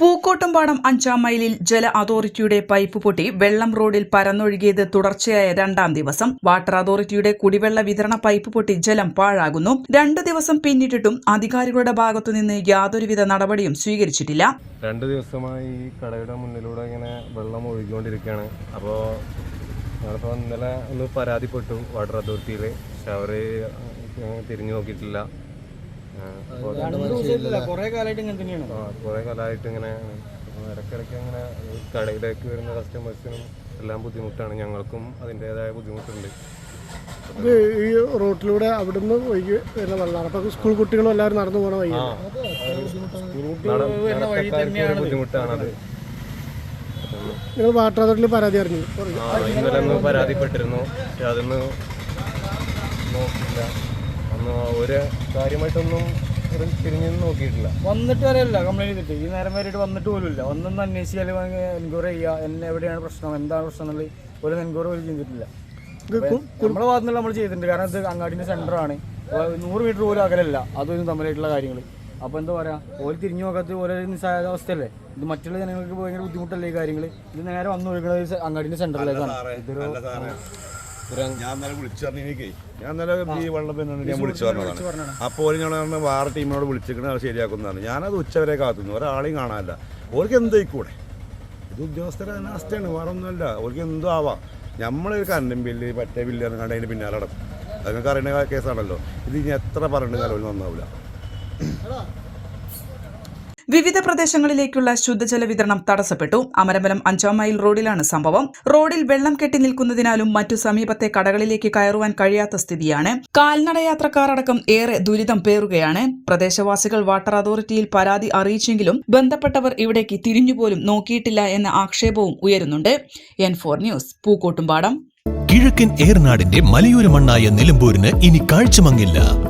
Pookkottumpadam അഞ്ചാം മൈലിൽ ജല അതോറിറ്റിയുടെ പൈപ്പ് പൊട്ടി വെള്ളം റോഡിൽ പരന്നൊഴുകിയത് തുടർച്ചയായ രണ്ടാം ദിവസം. വാട്ടർ അതോറിറ്റിയുടെ കുടിവെള്ള വിതരണ പൈപ്പ് പൊട്ടി ജലം പാഴാകുന്നു. രണ്ട് ദിവസം പിന്നിട്ടിട്ടും അധികാരികളുടെ ഭാഗത്തുനിന്ന് യാതൊരുവിധ നടപടിയും സ്വീകരിച്ചിട്ടില്ല. രണ്ട് ദിവസമായി കടയുടെ മുന്നിലൂടെ ഇങ്ങനെ വെള്ളം ഒഴുകിക്കൊണ്ടിരിക്കുകയാണ്. അപ്പോൾ ഞങ്ങളിപ്പോൾ ഇന്നലെ ഒന്ന് പരാതിപ്പെട്ടു വാട്ടർ അതോറിറ്റിയിൽ പക്ഷെ അവർ തിരിഞ്ഞു നോക്കിയിട്ടില്ല. കൊറേ കാലമായിട്ട് ഇങ്ങനെ തന്നെയാണ്? ആ, കുറേ കാലമായിട്ട് ഇങ്ങനെ ഇടയ്ക്കിടയ്ക്ക് അങ്ങനെ കടയിലേക്ക് വരുന്ന കസ്റ്റമേഴ്സിനും എല്ലാം ബുദ്ധിമുട്ടാണ്. ഞങ്ങൾക്കും അതിന്റേതായ ബുദ്ധിമുട്ടുണ്ട്. ഇത് ഈ റോട്ടിലൂടെ അവിടുന്ന് ഒഴുകി വരുന്ന വെള്ളമാണ് അപ്പൊ സ്കൂൾ കുട്ടികളും എല്ലാവരും നടന്നു പോണ വഴി ബുദ്ധിമുട്ടാണ് അത് ബുദ്ധിമുട്ടാണത്. നിങ്ങൾ വാട്ടർ അതോറിറ്റിയിൽ പരാതി അറിഞ്ഞു? ഇന്നലെ പരാതിപ്പെട്ടിരുന്നു. പക്ഷെ അതൊന്ന് നോക്കിയില്ല. അന്ന് ഒരു കാര്യമായിട്ടൊന്നും ഒരു തിരിഞ്ഞു നോക്കിയിട്ടില്ല. വന്നിട്ട് വരെ വരെയല്ല കംപ്ലൈന്റ് ചെയ്തിട്ട്. ഈ നേരം വരെയായിട്ട് വന്നിട്ട് പോലും ഇല്ല. ഒന്നൊന്ന് അന്വേഷിച്ചാൽ എൻക്വയറി ചെയ്യുക എന്നെ എവിടെയാണ് പ്രശ്നം എന്താണ് പ്രശ്നം എന്നുള്ളത് ഒരു എൻക്വയറി പോലും ചെയ്തിട്ടില്ല. നമ്മളെ ഭാഗത്തുനിന്ന് നമ്മൾ ചെയ്തിട്ടുണ്ട്. കാരണം ഇത് അങ്ങാടിന്റെ സെന്റർ ആണ്. നൂറ് മീറ്റർ പോലും അകലല്ല. അതൊന്നും തമ്മിലായിട്ടുള്ള കാര്യങ്ങൾ അപ്പോൾ എന്താ പറയാ ഓൽ തിരിഞ്ഞു നോക്കാത്ത ഓരോ നിസ്സായാവസ്ഥയല്ലേ ഇത് മറ്റുള്ള ജനങ്ങൾക്ക് ഭയങ്കര ബുദ്ധിമുട്ടല്ലേ ഈ കാര്യങ്ങൾ ഇത് നേരെ വന്നു ഒഴുകുന്നത് അങ്ങാടിന്റെ സെന്ററിലേക്കാണ് ഇതൊരു ഞാൻ ഇന്നലെ വിളിച്ചു പറഞ്ഞേ ഞാൻ ഇന്നലെ ഈ ഞാൻ വിളിച്ചു പറഞ്ഞതാണ്. അപ്പോൾ പറഞ്ഞ വേറെ ടീമിനോട് വിളിച്ചിരിക്കുന്നത് അത് ശരിയാക്കുന്നതാണ്. ഞാനത് ഉച്ചവരെ കാത്തുന്നു ഒരാളെയും കാണാനില്ല. ഓർക്ക് എന്തായിക്കൂടെ? ഇത് ഉദ്യോഗസ്ഥരെ അവസ്ഥയാണ്. വേറെ ഒന്നുമല്ല ഓർക്ക് എന്തോ ആവാം. നമ്മളൊരു കറണ്ടും ബില്ല് മറ്റേ ബില്ല് കണ്ട് അതിന് പിന്നാലെ നടക്കും. അത് നിങ്ങൾക്ക് അറിയുന്ന കേസാണല്ലോ. ഇത് ഇനി എത്ര പറഞ്ഞാലും കാലം നന്നാവില്ല വിവിധ പ്രദേശങ്ങളിലേക്കുള്ള ശുദ്ധജല വിതരണം തടസ്സപ്പെട്ടു. അമരമലം അഞ്ചാം മൈൽ റോഡിലാണ് സംഭവം. റോഡിൽ വെള്ളം കെട്ടി നിൽക്കുന്നതിനാലും മറ്റു സമീപത്തെ കടകളിലേക്ക് കയറുവാൻ കഴിയാത്ത സ്ഥിതിയാണ്. കാൽനടയാത്രക്കാർ അടക്കം ഏറെ ദുരിതം പേറുകയാണ്. പ്രദേശവാസികൾ വാട്ടർ അതോറിറ്റിയിൽ പരാതി അറിയിച്ചെങ്കിലും ബന്ധപ്പെട്ടവർ ഇവിടേക്ക് തിരിഞ്ഞുപോലും നോക്കിയിട്ടില്ല എന്ന ആക്ഷേപവും ഉയരുന്നുണ്ട്. N four news Pookkottumpadam. കിഴക്കൻ ഏറനാടിന്റെ മലയോര മണ്ണായ നിലമ്പൂരിന് ഇനി കാഴ്ചമങ്ങില്ല.